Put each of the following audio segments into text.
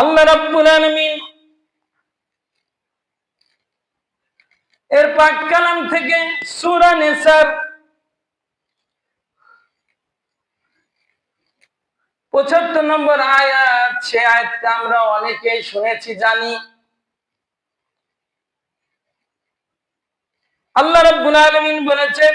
আল্লাহ রাব্বুল আলামিন এর পাক কালাম থেকে সূরা নিসার পঁচাত্তর নম্বর আয়াত, সে আয়াতটা আমরা অনেকেই শুনেছি, জানি। আল্লাহ রাব্বুল আলামিন বলেছেন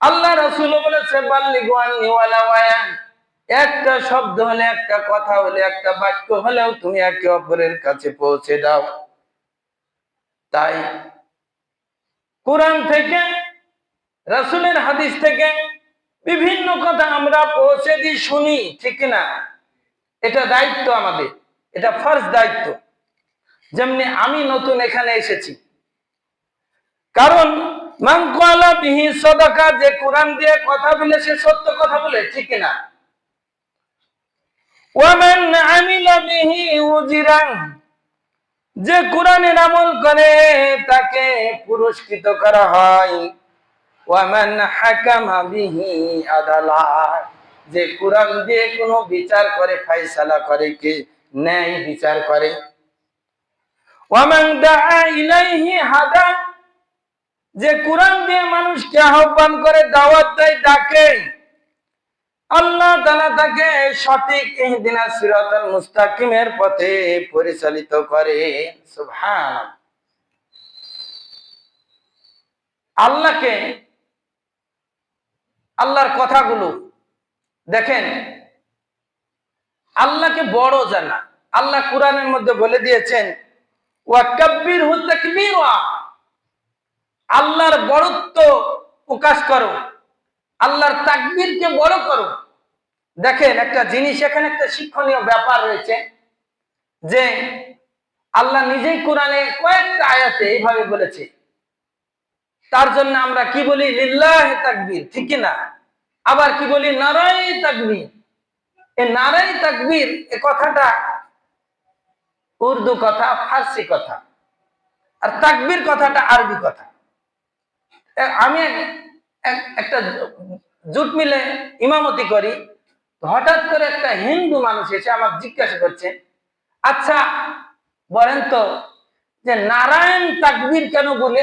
আল্লাহ রসুল বলেছে একটা শব্দ হলে একটা কথা হলে একটা বাক্য হলেও তুমি একে অপরের কাছে পৌঁছে দাও। তাই কোরআন থেকে, রসুলের হাদিস থেকে বিভিন্ন কথা আমরা পৌঁছে দিই, শুনি, ঠিক না? এটা দায়িত্ব আমাদের, এটা ফার্স্ট দায়িত্ব। যেমনি আমি নতুন এখানে এসেছি। কারণ যে কোরআন দিয়ে কথা বলে, সে সত্য কথা বলে, ঠিক ওয়ামান বিহি যে কোরআনের আমল করে, তাকে পুরস্কৃত করা হয়। যে কোরআন দিয়ে কোনো বিচার করে ফাইসালা করে কে? ন্যায় বিচার করে। ওয়ামান হাদা যে কোরআন দিয়ে মানুষকে আহ্বান করে, দাওয়াত দেয়, ডাকে। আল্লাহ তালা তাকে সঠিক ইহদিনা সিরাতাল মুস্তাকিমের পথে পরিচালিত করে। আল্লাহকে আল্লাহর কথাগুলো দেখেন। আল্লাহকে বড় জানা আল্লাহ কোরআনের মধ্যে বলে দিয়েছেন ওয়াকাব্বির হু তাকবীরা। আল্লাহর বড়ত্ব প্রকাশ করো। আল্লাহর তাকবীরকে বড় করো। দেখেন একটা জিনিস, এখানে একটা শিক্ষণীয় ব্যাপার রয়েছে যে আল্লাহ নিজেই কোরআনে কয়েকটা আয়াতে এইভাবে বলেছে। তার জন্য আমরা কি বলি? লিল্লাহ তাকবীর, ঠিক না? আবার কি বলি? নারাই তাকবীর। এ নারাই তাকবীর, এ কথাটা উর্দু কথা, ফার্সি কথা। আর তাকবীর কথাটা আরবি কথা। আমি একটা জুট মিলে ইমামতি করি হঠাৎ করে একটা হিন্দু মানুষ এসে আমার জিজ্ঞাসা করছে আচ্ছা বলেন তো যে নারায়ণ তাকবীর কেন বলে?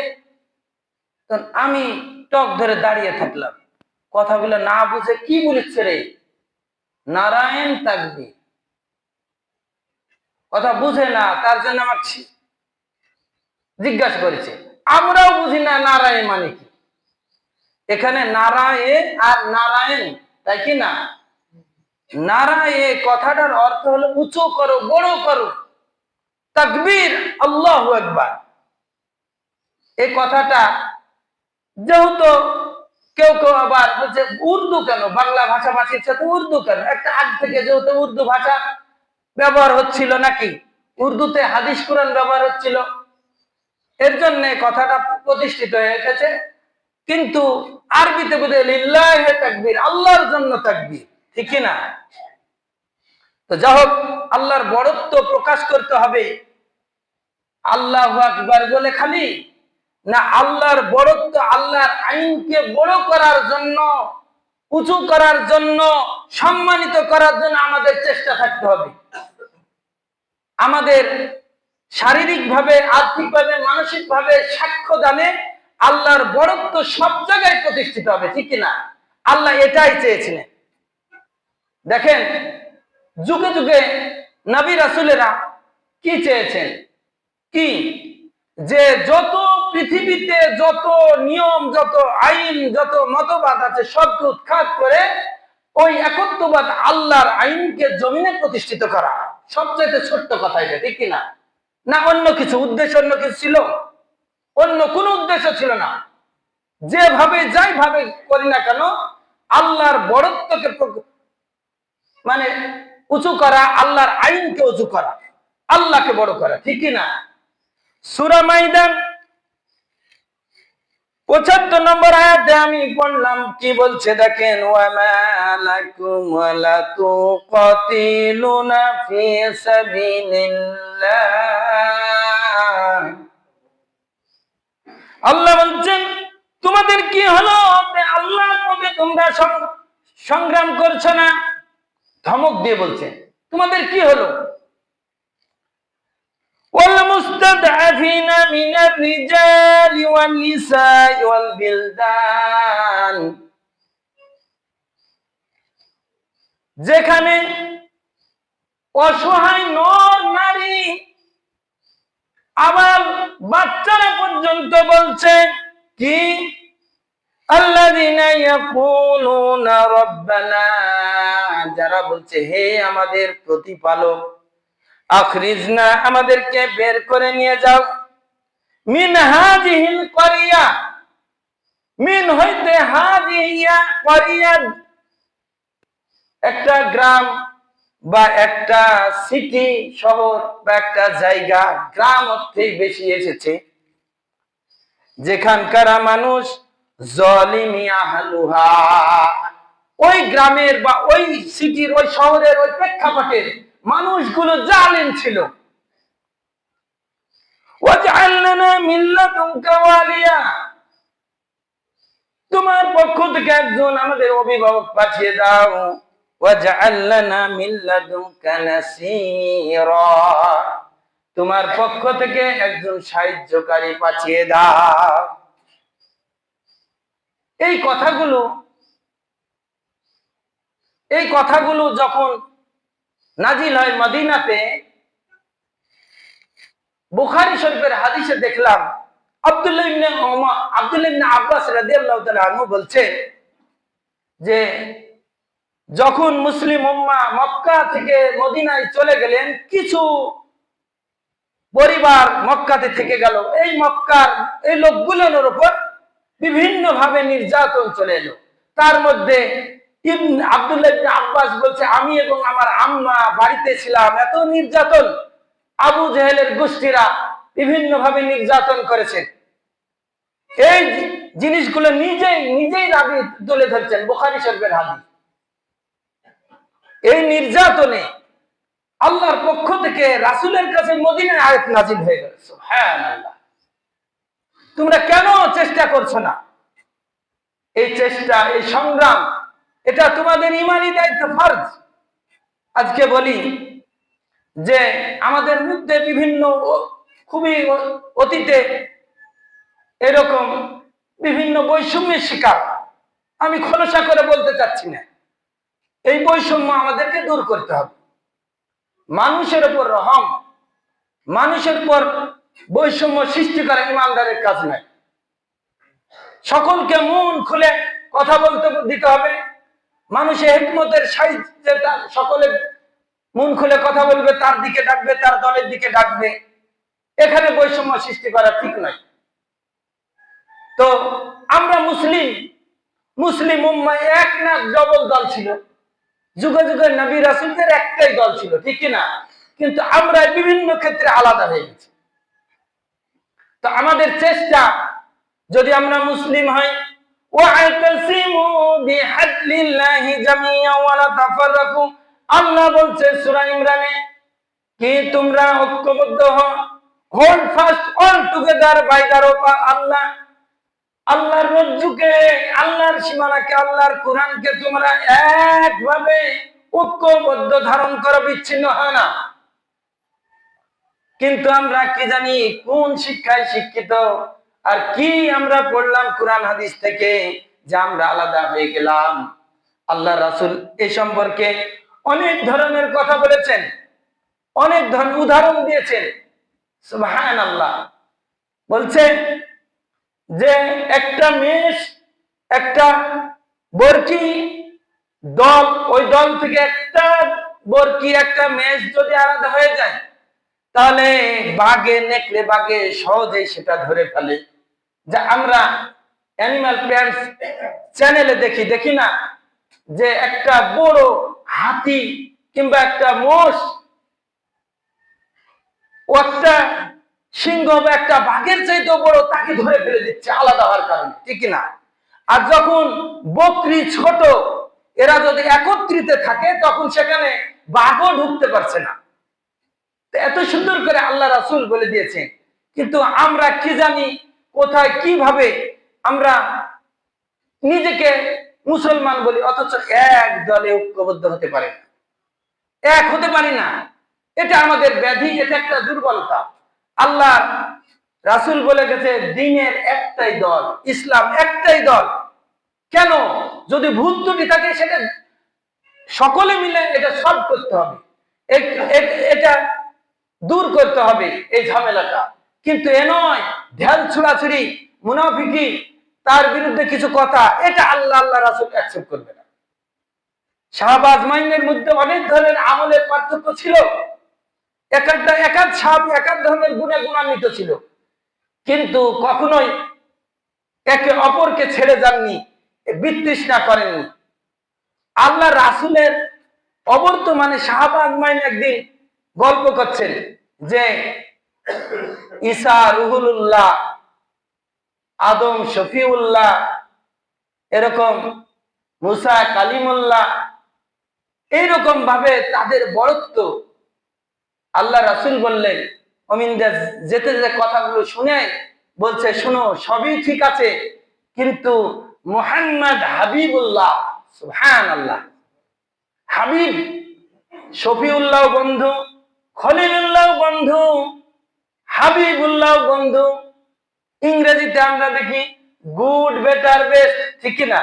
আমি টক ধরে দাঁড়িয়ে থাকলাম। কথাগুলো না বুঝে কি বলেছে রে? নারায়ণ তাকবীর। কথা বুঝে না, তার জন্য আমার জিজ্ঞাসা করেছে, আমরাও বুঝি না নারায়ণ মানে কি? এখানে নারায়ণ আর নারায়ণ, তাই কি না? নারায় কথাটার অর্থ হলো উঁচু করো, বড় করো। তাকবীর, আল্লাহ একবার এই কথাটা যেহেতু কেউ কেউ আবার বলছে, উর্দু কেন? বাংলা ভাষাভাষীর সাথে উর্দু কেন? একটা আগ থেকে যেহেতু উর্দু ভাষা ব্যবহার হচ্ছিল নাকি? উর্দুতে হাদিস কোরআন ব্যবহার হচ্ছিল। এর জন্য কথাটা প্রতিষ্ঠিত হয়ে গেছে কিন্তু আরবিতে বোধ তাকবীর, আল্লাহর জন্য তাকবীর, ঠিক না? তো যা হোক আল্লাহর বড়ত্ব প্রকাশ করতে হবে, আল্লাহ আকবার বলে খালি, না আল্লাহর বড়ত্ব আল্লাহর আইনকে বড় করার জন্য, উঁচু করার জন্য, সম্মানিত করার জন্য আমাদের চেষ্টা থাকতে হবে। আমাদের শারীরিকভাবে, আর্থিকভাবে, মানসিকভাবে সাক্ষ্য দানে আল্লাহর বড়ত্ব সব জায়গায় প্রতিষ্ঠিত হবে, ঠিক না আল্লাহ এটাই চেয়েছিলেন। দেখেন, যুগে যুগে নবী রাসুলেরা কি চেয়েছেন? কি? যে যত পৃথিবীতে যত নিয়ম, যত আইন, যত মতবাদ আছে, সবকে উৎখাত করে ওই একত্ববাদ আল্লাহর আইনকে জমিনে প্রতিষ্ঠিত করা। সবচেয়ে ছোট্ট কথা এটা, ঠিক কিনা? না অন্য কিছু, উদ্দেশ্য অন্য কিছু ছিল? অন্য কোনো উদ্দেশ্য ছিল না। যেভাবে যাই ভাবে করি না কেন, আল্লাহর বড়ত্বকে মানে উঁচু করা, আল্লাহর আইনকে উঁচু করা, আল্লাহকে বড় করা, ঠিক না? সুরা মাইদান পঁচাত্তর নম্বর আয়াতে আমি পড়লাম, কি বলছে দেখেন ওয়ামালাকুম ওয়ালা তুকাতিলুনা ফি সাবিলিল্লাহ আল্লাহ বলছেন তোমাদের কি হলো যে আল্লাহর পথে তোমরা সং- সংগ্রাম করছো না ধমক দিয়ে বলছে তোমাদের কি হলো والمستضعفين من الرجال والنساء والبلدان যেখানে অসহায় নর নারী আবার বাচ্চারা পর্যন্ত বলছে কি? যারা বলছে, হে আমাদের প্রতিপালক, আখরিজনা আমাদেরকে বের করে নিয়ে যাও। মিন হাজিহিল করিয়া মিন হইতে হাজিহিয়া করিয়া একটা গ্রাম বা একটা সিটি শহর বা একটা জায়গা গ্রাম অর্থেই বেশি এসেছে। যেখানকার মানুষ ওই গ্রামের বা ওই সিটির ওই শহরের, ওই প্রেক্ষাপটের মানুষগুলো জালেম ছিল। তোমার পক্ষ থেকে একজন আমাদের অভিভাবক পাঠিয়ে দাও। তোমার পক্ষ থেকে একজন সাহায্যকারী পাঠিয়ে দাও। এই কথাগুলো এই কথাগুলো যখন নাজিল হয় মদিনাতে, বুখারি শরীফের হাদিসে দেখলাম, আব্দুল্লাহ আব্দুল্লাহ আব্বাস রাদিয়াল্লাহু তাআলা বলছেন যে যখন মুসলিম উম্মাহ মক্কা থেকে মদিনায় চলে গেলেন, কিছু পরিবার মক্কাতে থেকে গেল। এই মক্কার, এই লোকগুলোর উপর বিভিন্ন ভাবে নির্যাতন চলে এলো। তার মধ্যে আব্বাস বলছে, আমি এবং আমার আম্মা বাড়িতে ছিলাম। এত নির্যাতন। আবু জেহেলের গোষ্ঠীরা বিভিন্ন ভাবে নির্যাতন করেছে। এই জিনিসগুলো নিজেই নিজেই রাবি তুলে ধরছেন, বোখারি শরীফের হাদিস। এই নির্যাতনে আল্লাহর পক্ষ থেকে রাসূলের কাছে মদিনার আয়াত নাজিল হয়ে গেল। তোমরা কেন চেষ্টা করছ না? এই চেষ্টা, এই সংগ্রাম, এটা তোমাদের ইমানি দায়িত্ব ফরজ। আজকে বলি যে আমাদের মধ্যে বিভিন্ন খুবই অতীতে এরকম বিভিন্ন বৈষম্যের শিকার। আমি খোলসা করে বলতে চাচ্ছি না। এই বৈষম্য আমাদেরকে দূর করতে হবে। মানুষের উপর রহম, মানুষের উপর বৈষম্য সৃষ্টি করা ইমানদারের কাজ নাই সকলকে মন খুলে কথা বলতে দিতে হবে। মানুষের হিকমতের সাহিত্যে তার সকলে মন খুলে কথা বলবে, তার দিকে ডাকবে, তার দলের দিকে ডাকবে। এখানে বৈষম্য সৃষ্টি করা ঠিক নয়। তো আমরা মুসলিম মুসলিম উম্মায় এক না ডবল দল ছিল। যুগে যুগে নবী রাসুলদের একটাই দল ছিল, ঠিক না কিন্তু আমরা বিভিন্ন ক্ষেত্রে আলাদা হয়ে গেছি। তো আমাদের চেষ্টা, যদি আমরা মুসলিম হই আল্লাহ বলছে কি তোমরা অল বাই আল্লাহ আল্লাহর রজ্জুকে আল্লাহর সীমানাকে, আল্লাহর কোরআনকে তোমরা একভাবে ঐক্যবদ্ধ ধারণ করো বিচ্ছিন্ন হয় না। কিন্তু আমরা কি জানি কোন শিক্ষায় শিক্ষিত আর কি আমরা পড়লাম কোরআন হাদিস থেকে যে আমরা আলাদা হয়ে গেলাম। আল্লাহ রাসুল এ সম্পর্কে অনেক ধরনের কথা বলেছেন, অনেক ধরনের উদাহরণ দিয়েছেন। সুবহান আল্লাহ বলছেন যে একটা মেষ, একটা বরকি দল, ওই দল থেকে একটা বরকি, একটা মেষ যদি আলাদা হয়ে যায়, তাহলে বাঘে নেকলে বাঘে সহজেই সেটা ধরে ফেলে। যা আমরা অ্যানিমাল প্ল্যান্টস চ্যানেলে দেখি দেখি না? যে একটা বড় হাতি কিংবা একটা মোষ একটা সিংহ একটা বাঘের চাইতেও বড়, তাকে ধরে ফেলে দিচ্ছে আলাদা হওয়ার কারণে। ঠিক না? আর যখন বকরি ছোট, এরা যদি একত্রিত থাকে, তখন সেখানে বাঘও ঢুকতে পারছে না। এত সুন্দর করে আল্লাহ রাসুল বলে দিয়েছে কিন্তু আমরা কি জানি কোথায়, কীভাবে আমরা নিজেকে মুসলমান বলি, অথচ এক দলে ঐক্যবদ্ধ হতে পারে না। এক হতে পারি না। এটা আমাদের ব্যাধি, এটা একটা দুর্বলতা। আল্লাহ রাসুল বলে গেছে, দিনের একটাই দল, ইসলাম একটাই দল। কেন? যদি ভুল ত্রুটি থাকে, সেটা সকলে মিলে এটা সলভ করতে হবে। এটা দূর করতে হবে এই ঝামেলাটা। কিন্তু এ নয় ধ্যান ছুড়াছুড়ি, মুনাফিকি, তার বিরুদ্ধে কিছু কথা, এটা আল্লাহ আল্লাহ রাসুল অ্যাকসেপ্ট করবে না। শাহবাজ মাইনের মধ্যে অনেক ধরনের আমলের পার্থক্য ছিল। একটা, এক এক সাপ এক এক ধরনের গুণে গুণান্বিত ছিল। কিন্তু কখনোই একে অপরকে ছেড়ে যাননি বিতৃষ্ণা করেননি। আল্লাহ রাসুলের অবর্তমানে শাহবাজ মাইন একদিন গল্প করছেন যে, ঈসা রুহুল্লাহ আদম শফিউল্লাহ, এরকম মুসা কালিমুল্লাহ এইরকম ভাবে তাদের বড়ত্ব আল্লাহ রাসুল বললেন অমিনদা যেতে যেতে কথাগুলো শুনে বলছে, শোনো, সবই ঠিক আছে, কিন্তু মোহাম্মদ হাবিবুল্লাহ সুহান আল্লাহ হাবিব শফিউল্লাহ বন্ধু খলিলুল্লাহ বন্ধু হাবিবুল্লাহ বন্ধু, ইংরেজিতে আমরা দেখি, গুড, বেটার, বেস্ট, ঠিক না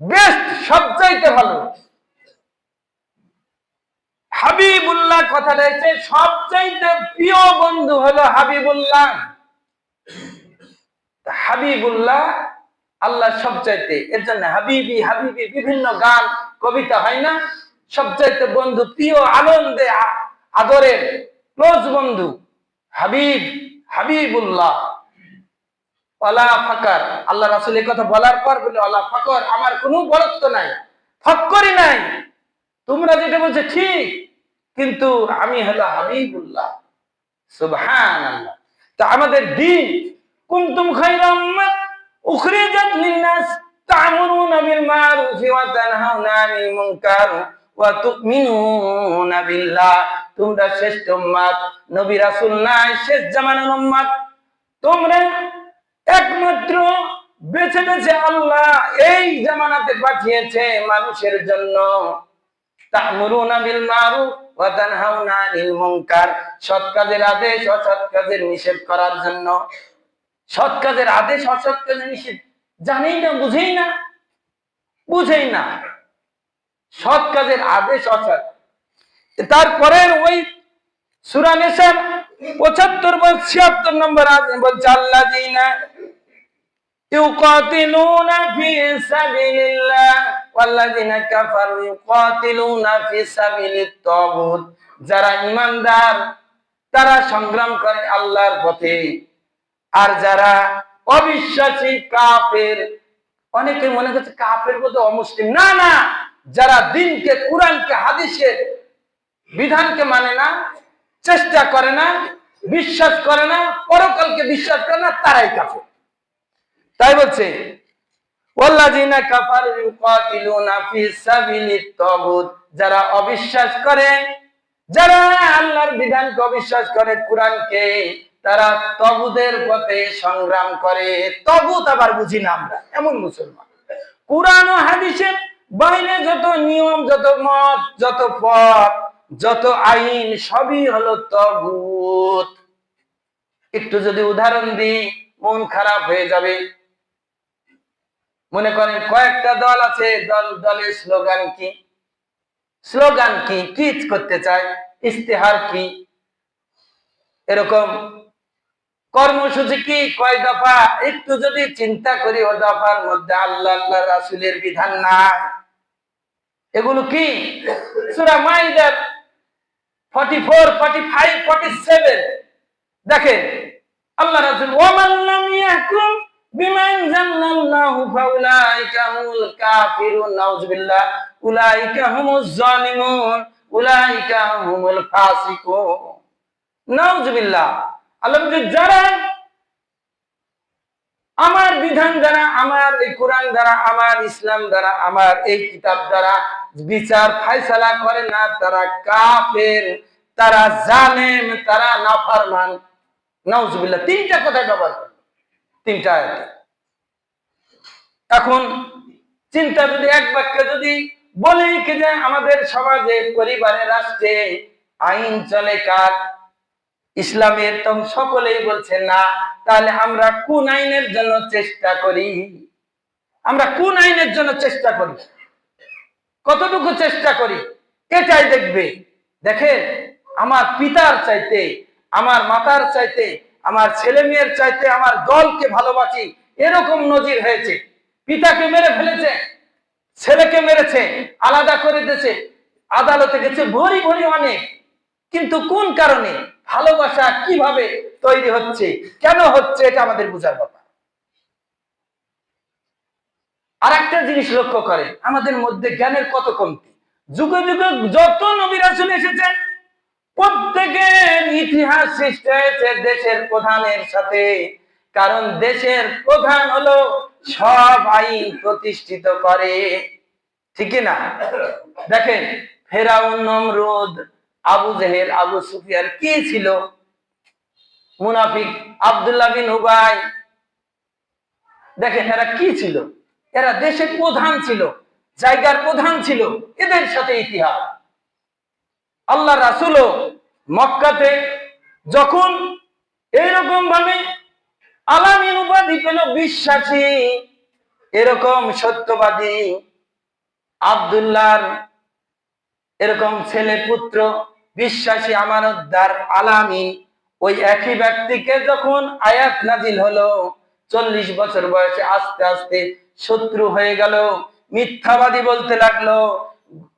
বেস্ট সবচাইতে ভালো। হাবিবুল্লাহ সবচাইতে প্রিয় বন্ধু হলো হাবিবুল্লাহ। হাবিবুল্লাহ আল্লাহ সবচাইতে, এর জন্য হাবিবি হাবিবি বিভিন্ন গান, কবিতা হয় না? সবচাইতে বন্ধু, প্রিয়, আনন্দে আদরের ক্লোজ বন্ধু হাবিব, হাবিবুল্লাহ। অলা ফাকার, আল্লাহ রাসুল কথা বলার পর বলে অলা ফাকর, আমার কোনো বরত্ব নাই ফক্করই নাই। তোমরা যেটা বলছো ঠিক, কিন্তু আমি হলো হাবিবুল্লাহ। সুবহান তা আমাদের দিন কুনতুম খায়রা উম্মাত উখরিজাত লিন-নাস তা'মুরুনা বিল মা'রুফ ওয়া তানহাউনা আনিল মুনকার ওয়া তু'মিনুনা বিল্লাহ। তোমরা শ্রেষ্ঠ উম্মত নবী রাসূল নাই, শেষ জামানার উম্মত তোমরা একমাত্র বেছে বেছে আল্লাহ এই জামানাতে পাঠিয়েছে মানুষের জন্য। তা'মুরুনা বিল মারুফ ওয়া তানহাউনা আনিল মুনকার। সৎ কাজের আদেশ, অসৎ কাজের নিষেধ করার জন্য। সৎ কাজের আদেশ, অসৎ কাজের নিষেধ। জানেই না, বুঝেই না। বুঝেই না। সৎ কাজের আদেশ, অসৎ। তারপরের ওই সুরানেশার পঁচাত্তর বা ছিয়াত্তর নম্বর বলছে আল্লাহ দিনা ইউকাতিলুনা ফি সাবিলিল্লাহ। والذين كفروا يقاتلون في سبيل الطاغوت যারা ইমানদার তারা সংগ্রাম করে আল্লাহর পথে আর যারা অবিশ্বাসী কাফের অনেকে মনে করছে কাফের বলতে অমুসলিম না না যারা দিনকে কোরআনকে হাদিসের বিধানকে মানে না চেষ্টা করে না বিশ্বাস করে না পরকালকে বিশ্বাস করে না তারাই কাফের তাই বলছে যারা অবিশ্বাস করে, যারা আল্লাহর বিধানকে অবিশ্বাস করে, কোরআনকে, তারা তগুদের পথে সংগ্রাম করে। তগুত আবার বুঝি না আমরা, এমন মুসলমান। কোরআন ও হাদিসের বাইরে যত নিয়ম, যত মত, যত পথ, যত আইন, সবই হলো তগুত। একটু যদি উদাহরণ দিই, মন খারাপ হয়ে যাবে। মনে করেন কয়েকটা দল আছে, দল, দলের স্লোগান কি? স্লোগান কি? কি করতে চায় ইস্তেহার কি? এরকম কর্মসূচি কি? কয় দফা? একটু যদি চিন্তা করি, ও দফার মধ্যে আল্লাহ আল্লাহ রাসুলের বিধান নাই। এগুলো কি? সুরা মাইদার forty four forty five forty seven দেখেন, আল্লাহ রাসুল ওমান লাম ইয়াহকুম বিমা আনজালাল্লাহু ফাউলাইকা কাফিরুন নাউযুবিল্লাহ উলাইকা হুমুজ জালিমুন, উলাইকা হুমুল ফাসিকুন। নাউজুবিল্লাহ। আল্লাহ যারা আমার বিধান দ্বারা, আমার এই কোরআন দ্বারা, আমার ইসলাম দ্বারা, আমার এই কিতাব দ্বারা বিচার ফায়সালা করে না, তারা কাফের, তারা জালেম, তারা নাফরমান। নাউজুবিল্লাহ, তিনটা কথায় ব্যবহার করে। তিনটা আয়াতে। এখন চিন্তা যদি এক বাক্যে যদি বলে কি যে আমাদের সমাজে, পরিবারে, রাষ্ট্রে আইন চলে কার? ইসলামের তো সকলেই বলছে না, তাহলে আমরা কোন আইনের জন্য চেষ্টা করি? আমরা কোন আইনের জন্য চেষ্টা করি? কতটুকু চেষ্টা করি? এটাই দেখবে। দেখেন, আমার পিতার চাইতে, আমার মাতার চাইতে আমার ছেলে মেয়ের চাইতে আমার দলকে ভালোবাসি, এরকম নজির হয়েছে। পিতাকে মেরে ফেলেছে, ছেলেকে মেরেছে, আলাদা করে দিয়েছে, আদালতে গেছে, ভরি ভরি অনেক। কিন্তু কোন কারণে ভালোবাসা কীভাবে তৈরি হচ্ছে, কেন হচ্ছে, এটা আমাদের বোঝার কথা আর একটা জিনিস লক্ষ্য করে আমাদের মধ্যে জ্ঞানের কত কমতি। যুগে যুগে যত নবীরা চলে এসেছেন প্রত্যেকের ইতিহাস সৃষ্টি হয়েছে দেশের প্রধানের সাথে। কারণ দেশের প্রধান হলো সব আইন প্রতিষ্ঠিত করে। ঠিক না দেখেন, ফেরাউন, নমরুদ, আবু জেহেল, আবু সুফিয়ান কি ছিল? মুনাফিক আব্দুল্লাহ বিন উবাই। দেখেন, এরা কি ছিল? এরা দেশের প্রধান ছিল, জায়গার প্রধান ছিল, এদের সাথে ইতিহাস। আল্লাহ রাসুলও মক্কাতে যখন এইরকম ভাবে আলামিন উপাধি পেল বিশ্বাসী, এরকম সত্যবাদী আব্দুল্লাহর এরকম ছেলে পুত্র বিশ্বাসী আমানতদার আলামিন ওই একই ব্যক্তিকে যখন আয়াত নাজিল হলো, চল্লিশ বছর বয়সে আস্তে আস্তে শত্রু হয়ে গেল, মিথ্যাবাদী বলতে লাগল,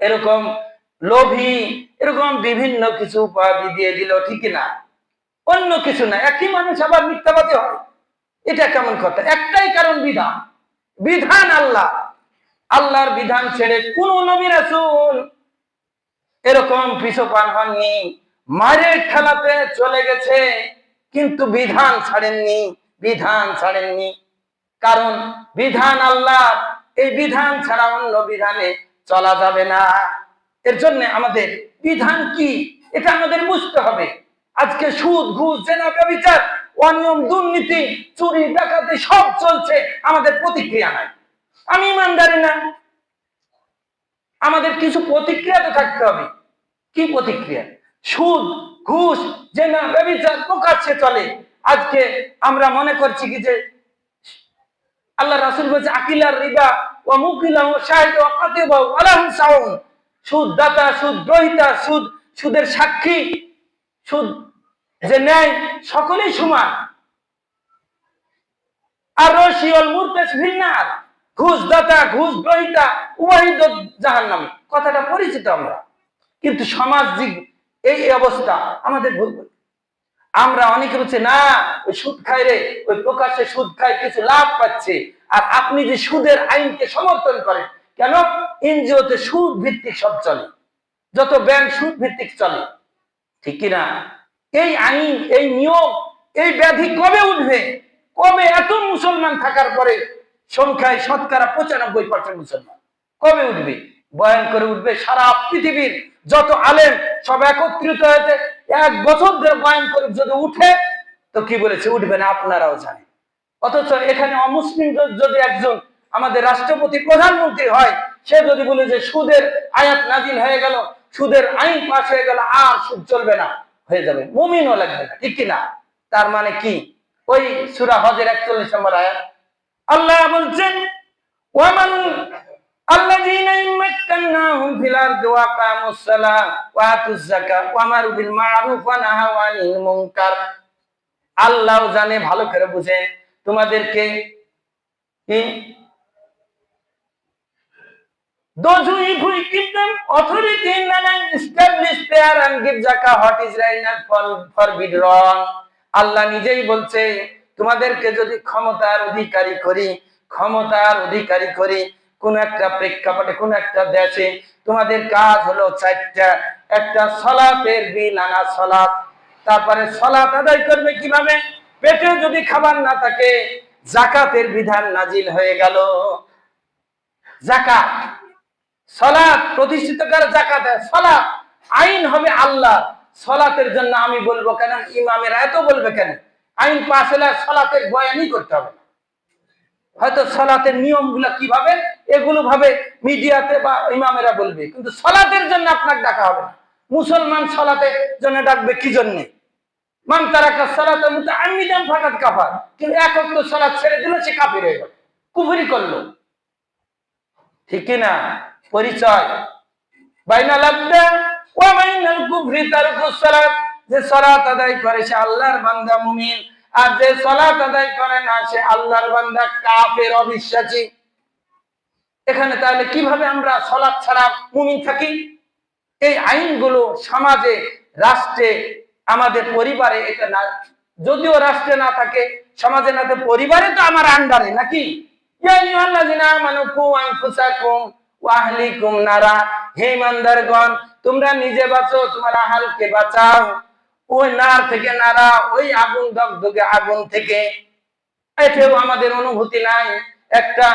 এরকম লোভী, এরকম বিভিন্ন কিছু উপাধি দিয়ে দিল ঠিক না? অন্য কিছু না, একই মানুষ আবার মিথ্যাবাদী হয়। এটা কেমন কথা? একটাই কারণ বিধান। বিধান আল্লাহ। আল্লাহর বিধান ছেড়ে কোন নবী রাসূল এরকম পিছপান হননি মারের খেলাতে চলে গেছে, কিন্তু বিধান ছাড়েননি বিধান ছাড়েননি। কারণ বিধান আল্লাহ, এই বিধান ছাড়া অন্য বিধানে চলা যাবে না। এর জন্য আমাদের বিধান কি? এটা আমাদের বুঝতে হবে। আজকে সুদ, ঘুষ, জেনা বিচার অনিয়ম, দুর্নীতি, চুরি, ডাকাতি, সব চলছে আমাদের প্রতিক্রিয়া নাই। আমি ইমানদারি না। আমাদের কিছু প্রতিক্রিয়া তো থাকতে হবে। কি প্রতিক্রিয়া? সুদ, ঘুষ, জেনা, ব্যবচার প্রকাশ্যে চলে। আজকে আমরা মনে করছি কি যে আল্লাহ রাসুল বলছে, আকিলার রিবা ও মুকিলা ও শাহিদ ও সুদ দাতা সুদ, সুদের সাক্ষী, সুদ যে ন্যায় সকলেই সমান। আর রশিয়ল মুরতেস ভিন্নার ঘুষ দাতা ঘুষ গ্রহিতা উভয় জাহান নামে কথাটা পরিচিত আমরা। কিন্তু সামাজিক এই অবস্থা আমাদের ভুল ভুল। আমরা অনেকে বলছে, না, ওই সুদ খায় রে, ওই প্রকাশ্যে সুদ খায়, কিছু লাভ পাচ্ছে। আর আপনি যে সুদের আইনকে সমর্থন করেন কেন? এনজিওতে সুদ ভিত্তিক সব চলে। যত ব্যাংক সুদ ভিত্তিক চলে। ঠিক কিনা? এই আইন, এই নিয়ম, এই ব্যাধি কবে উঠবে? কবে এত মুসলমান থাকার পরে সংখ্যায় শতকরা পঁচানব্বই পার্সেন্ট মুসলমান? কবে উঠবে? বয়ান করে উঠবে সারা পৃথিবীর যত আলেম সব একত্রিত হয়েছে। এক বছর ধরে বয়ান করে যদি উঠে, তো কি বলেছে? উঠবে না, আপনারাও জানেন। অথচ এখানে অমুসলিম যদি একজন আমাদের রাষ্ট্রপতি প্রধানমন্ত্রী হয়, সে যদি বলে যে সুদের আয়াত নাজিল হয়ে গেল, সুদের আইন পাশ হয়ে গেল, আর সুদ চলবে না, হয়ে যাবে। মুমিনও লাগবে না, ঠিক কিনা তার মানে কি? ওই সুরা হজের একচল্লিশ নম্বর আয়াত। আল্লাহ বলছেন, ওয়ামান আল্লাযীনা ইমাক্কান্নাহুম আল্লাহ জানে, ভালো করে বুঝে। তোমাদেরকে Those who if we give them authority in land, establish there and give zakah what is right and for, forbid wrong. আল্লাহ নিজেই বলছে তোমাদেরকে যদি ক্ষমতার অধিকারী করি ক্ষমতার অধিকারী করি কোন একটা প্রেক্ষাপটে কোন একটা দেশে তোমাদের কাজ হলো চারটা। একটা সলাতের বিল আনা সলাত তারপরে সলাত আদায় করবে কীভাবে? পেটে যদি খাবার না থাকে জাকাতের বিধান নাজিল হয়ে গেল। জাকাত। সলাৎ প্রতিষ্ঠিত করে জাকাত সলাৎ আইন হবে আল্লাহ সলাতের জন্য আমি বলব কেন? ইমামেরা এত বলবে কেন? আইন পাশ হলে সলাতের বয়ানই করতে হবে। হয়তো সলাতের নিয়মগুলো কীভাবে, এগুলো ভাবে মিডিয়াতে বা ইমামেরা বলবে। কিন্তু সলাতের জন্য আপনাকে ডাকা হবে না। মুসলমান সলাতের জন্য ডাকবে কি জন্যে? মান তারা সলাতে মতো আমি দাম ফাঁকাত কাফার। কিন্তু একক তো সলাৎ ছেড়ে দিল সে কাফির হয়ে গেল। কুফুরি করল। ঠিক না পরিচয়। করে না আল্লাহর এখানে তাহলে কীভাবে আমরা সালাত ছাড়া মুমিন থাকি? এই আইনগুলো সমাজে, রাষ্ট্রে, আমাদের পরিবারে এটা না, যদিও রাষ্ট্রে না থাকে, সমাজে না পরিবারে তো আমার আন্ডারে নাকি? ইয়া আনফুসাকুম। ওয়া আহলিকুম নারা। হে ইমানদারগণ, তোমরা নিজে বাঁচো, তোমার আহালকে বাঁচাও। ওই নার থেকে নারা, ওই আগুন দগদগে আগুন থেকে। আমাদের অনুভূতি নাই। একটা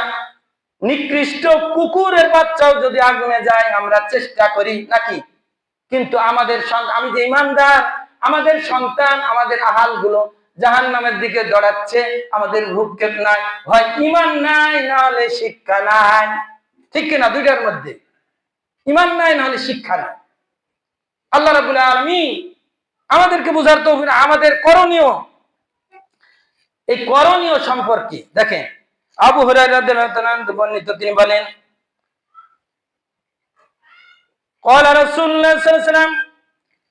নিকৃষ্ট কুকুরের বাচ্চাও যদি আগুনে যায়, আমরা চেষ্টা করি নাকি? কিন্তু আমাদের আমি যে ইমানদার, আমাদের সন্তান, আমাদের আহালগুলো জাহান নামের দিকে দৌড়াচ্ছে, আমাদের ভূক্ষেপ নাই। হয় ইমান নাই, না হলে শিক্ষা নাই। ঠিক কিনা দুইটার মধ্যে। ইমান নাই, নাহলে শিক্ষা নাই। আল্লাহ রাবুল আলমী আমাদেরকে বুঝার তো আমাদের করণীয়। এই করণীয় সম্পর্কে দেখেন, আবু হরিত তিনি বলেন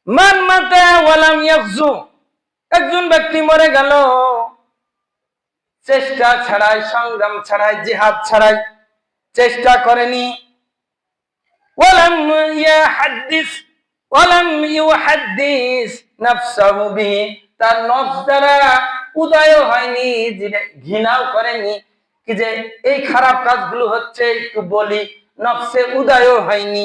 মান একজন ব্যক্তি মরে গেল। চেষ্টা ছাড়াই, সংগ্রাম ছাড়াই, জেহাদ ছাড়াই চেষ্টা করেনি। তার দ্বারা উদয় হয়নি ঘৃণাও করেনি। কি যে এই খারাপ কাজগুলো হচ্ছে একটু বলি, নফসে উদয়ও হয়নি।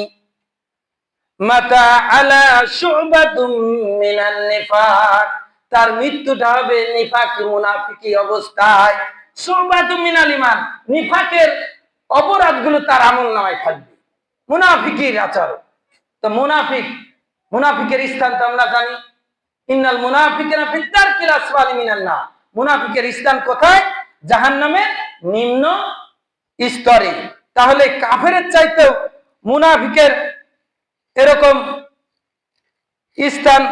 তার মৃত্যুটা হবে নিফাকি মুনাফিকি অবস্থায়। শুবাতুম মিনাল ইমান, নিফাকের অপরাধগুলো তার আমল নামায় থাকবে। মুনাফিকের আচরণ। তো মুনাফিক, মুনাফিকের স্থান তো আমরা জানি। ইন্নাল মুনাফিকেরা ফিত্তার কিল আসফালি মিনান না মুনাফিকের স্থান কোথায়? জাহান্নামের নিম্ন স্তরে। তাহলে কাফেরের চাইতেও মুনাফিকের এরকম স্থান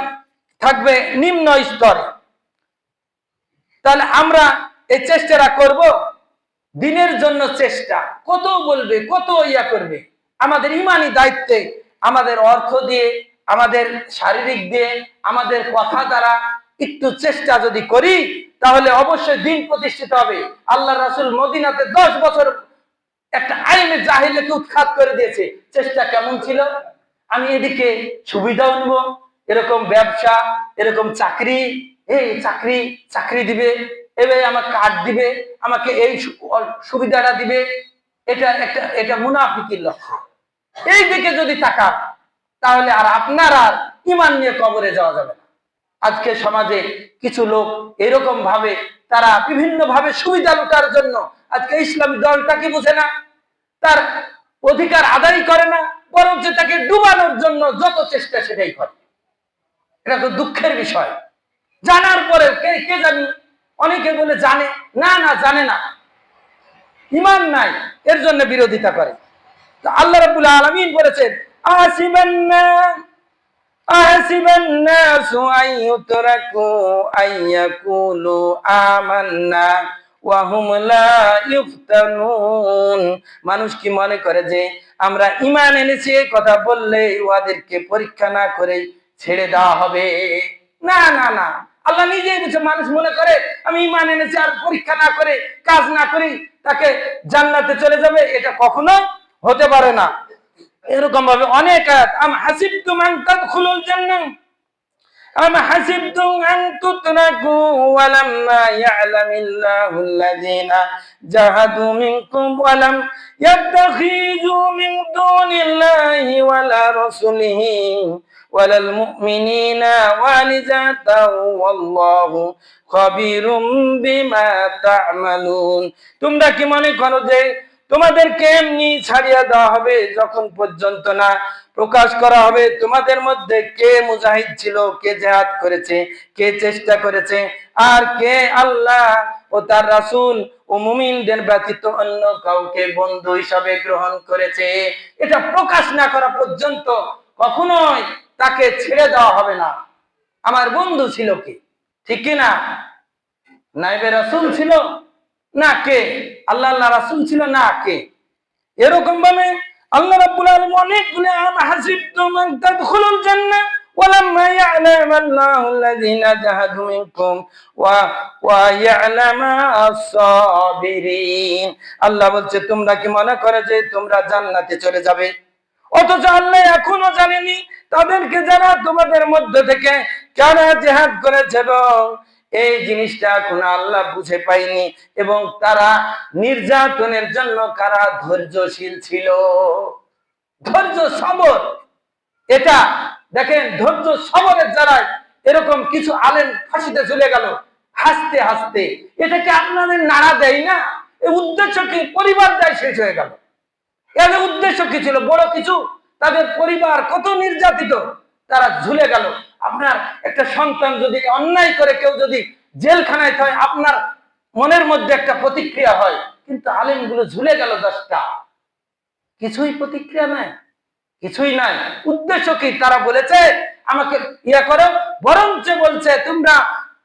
থাকবে নিম্ন স্তরে। তাহলে আমরা এই চেষ্টাটা করব দিনের জন্য চেষ্টা। কত বলবে, কত ইয়া করবে? আমাদের ইমানি দায়িত্বে, আমাদের অর্থ দিয়ে, আমাদের শারীরিক দিয়ে, আমাদের কথা দ্বারা একটু চেষ্টা যদি করি, তাহলে অবশ্যই দিন প্রতিষ্ঠিত হবে। আল্লাহ রাসুল মদিনাতে দশ বছর একটা আইনে জাহিলাকে উৎখাত করে দিয়েছে। চেষ্টা কেমন ছিল? আমি এদিকে সুবিধা নিব এরকম ব্যবসা, এরকম চাকরি, এই চাকরি চাকরি দিবে এবার আমাকে কার্ড দিবে, আমাকে এই সুবিধাটা দিবে। এটা একটা, এটা মুনাফিকির লক্ষ্য। এই দিকে যদি তাকান, তাহলে আর আপনার আর ইমান নিয়ে কবরে যাওয়া যাবে না। আজকে সমাজে কিছু লোক এরকম ভাবে, তারা বিভিন্ন ভাবে সুবিধা লুটার জন্য আজকে ইসলামী দলটা কি বুঝে না। তার অধিকার আদায় করে না, বরঞ্চ তাকে ডুবানোর জন্য যত চেষ্টা সেটাই করে। এটা তো দুঃখের বিষয়। জানার পরে কে কে জানি অনেকে বলে জানে, না না, জানে না। ইমান নাই, এর জন্য বিরোধিতা করে। তো আল্লাহ রাব্বুল আলামিন বলেছেন আসিবান্না না মানুষ কি মনে করে যে, আমরা ইমান এনেছি কথা বললে ওদেরকে পরীক্ষা না করে ছেড়ে দেওয়া হবে? না না না। আল্লাহ নিজেই বলছে, মানুষ মনে করে, আমি ঈমান এনেছি, আর পরীক্ষা না করে, কাজ না করি, তাকে জান্নাতে চলে যাবে। এটা কখনো হতে পারে না। এরকম ভাবে অনেক আয়াত ولا المؤمنين والذاتا والله خبير بما تعملون তোমরা কি মনে করো যে তোমাদেরকে এমনি ছাড়িয়ে দেওয়া হবে যখন পর্যন্ত না প্রকাশ করা হবে তোমাদের মধ্যে কে মুজাহিদ ছিল কে জেহাদ করেছে কে চেষ্টা করেছে আর কে আল্লাহ ও তার রাসূল ও মুমিনদের ব্যতীত অন্য কাউকে বন্ধু হিসাবে গ্রহণ করেছে এটা প্রকাশ না করা পর্যন্ত কখনোই তাকে ছেড়ে দেওয়া হবে না আমার বন্ধু ছিল কি ঠিক কি না নাইবে রাসূল ছিল না কে আল্লাহ আল্লাহ রাসূল ছিল না কে এরকম ভাবে আল্লাহ রাব্বুল আলামিন অনেকগুলো আম হাসিবতুম আন তাদখুলুল জান্নাহ ولما يعلم الله الذين جاهدوا منكم و ويعلم الصابرين আল্লাহ বলছে তোমরা কি মনে করে যে তোমরা জান্নাতে চলে যাবে অথচ আল্লাহ এখনও জানেনি তাদেরকে যারা তোমাদের মধ্যে থেকে কারা জেহাদ করেছে এই জিনিসটা এখন আল্লাহ বুঝে পাইনি এবং তারা নির্যাতনের জন্য কারা ধৈর্যশীল ছিল। ধৈর্য সবর এটা দেখেন ধৈর্য সবরের যারা এরকম কিছু আলেন ফাঁসিতে চলে গেল। হাসতে হাসতে। এটাকে আপনাদের নাড়া দেয় না। উদ্দেশ্য কি? পরিবার দেয়, শেষ হয়ে গেল। এদের উদ্দেশ্য কি ছিল বড় কিছু। তাদের পরিবার কত নির্যাতিত, তারা ঝুলে গেল। আপনার একটা সন্তান যদি অন্যায় করে, কেউ যদি জেলখানায় হয় আপনার মনের মধ্যে একটা প্রতিক্রিয়া হয়, কিন্তু আলেমগুলো ঝুলে গেল দশটা। কিছুই প্রতিক্রিয়া নাই, কিছুই নাই। উদ্দেশ্য কি? তারা বলেছে, আমাকে ইয়া করো, বরঞ্চ বলছে, তোমরা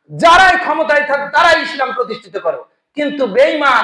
যারাই ক্ষমতায় থাক, তারাই ইসলাম প্রতিষ্ঠিত করো। কিন্তু বেঈমান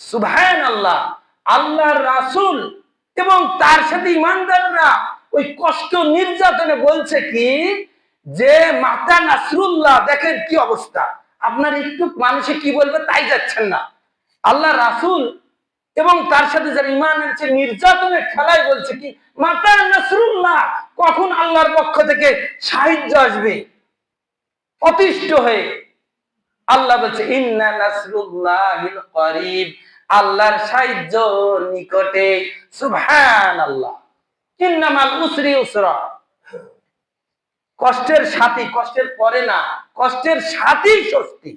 সুবহান আল্লাহ আল্লাহর রাসূল এবং তার সাথে ইমানদাররা ওই কষ্ট নির্যাতনে বলছে কি? যে মাতা নাসরুল্লাহ, দেখেন কি অবস্থা। আপনার একটু মানুষে কি বলবে তাই যাচ্ছেন না। আল্লাহ রাসূল এবং তার সাথে যারা ইমান এনেছে, নির্যাতনের খেলায় বলছে কি, মাতা নাসরুল্লাহ, কখন আল্লাহর পক্ষ থেকে সাহায্য আসবে? অতিষ্ঠ হয়ে। আল্লাহ বলছে, ইন্না নাসরুল্লাহিল করিব। আল্লাহর সাহায্য নিকটে সুবহান আল্লাহ ইন্নামাল উসরি উসরা। কষ্টের সাথী, কষ্টের পরে না, কষ্টের সাথী স্বস্তি।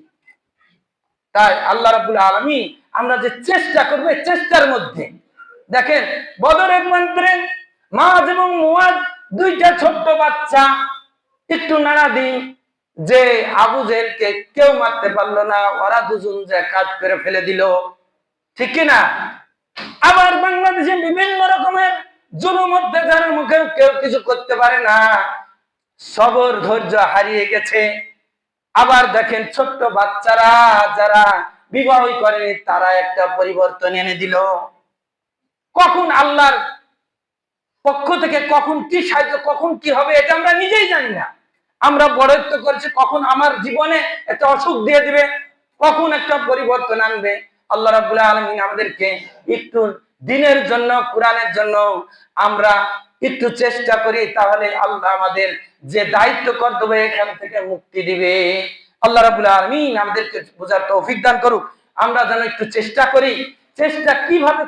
তাই আল্লাহ রাব্বুল আলামিন, আমরা যে চেষ্টা করব চেষ্টার মধ্যে। দেখেন, বদরের মন্ত্রে মাজ এবং মুয়াজ, দুইটা ছোট্ট বাচ্চা, একটু নাড়া দিন যে আবু জেলকে কেউ মারতে পারল না, ওরা দুজন যে কাজ করে ফেলে দিল। ঠিক কি না আবার বাংলাদেশে বিভিন্ন রকমের জুলুম অত্যাচারের মুখে কেউ কিছু করতে পারে না। সবর, ধৈর্য হারিয়ে গেছে। আবার দেখেন ছোট্ট বাচ্চারা, যারা বিবাহ করেনি তারা একটা পরিবর্তন এনে দিল। কখন আল্লাহর পক্ষ থেকে কখন কি সাহায্য, কখন কি হবে, এটা আমরা নিজেই জানি না। আমরা বড়ত্ব করেছি, কখন আমার জীবনে একটা অসুখ দিয়ে দিবে, কখন একটা পরিবর্তন আনবে। আল্লাহ রাবুল আলমিন আমাদেরকে একটু দিনের জন্য, কোরআনের জন্য আমরা একটু চেষ্টা করি, তাহলে আল্লাহ আমাদের যে দায়িত্ব কর্তব্য এখান থেকে মুক্তি দিবে। আল্লাহ রাবুল আলমিন আমাদেরকে বোঝার তৌফিক দান করুক। আমরা যেন একটু চেষ্টা করি, চেষ্টা কীভাবে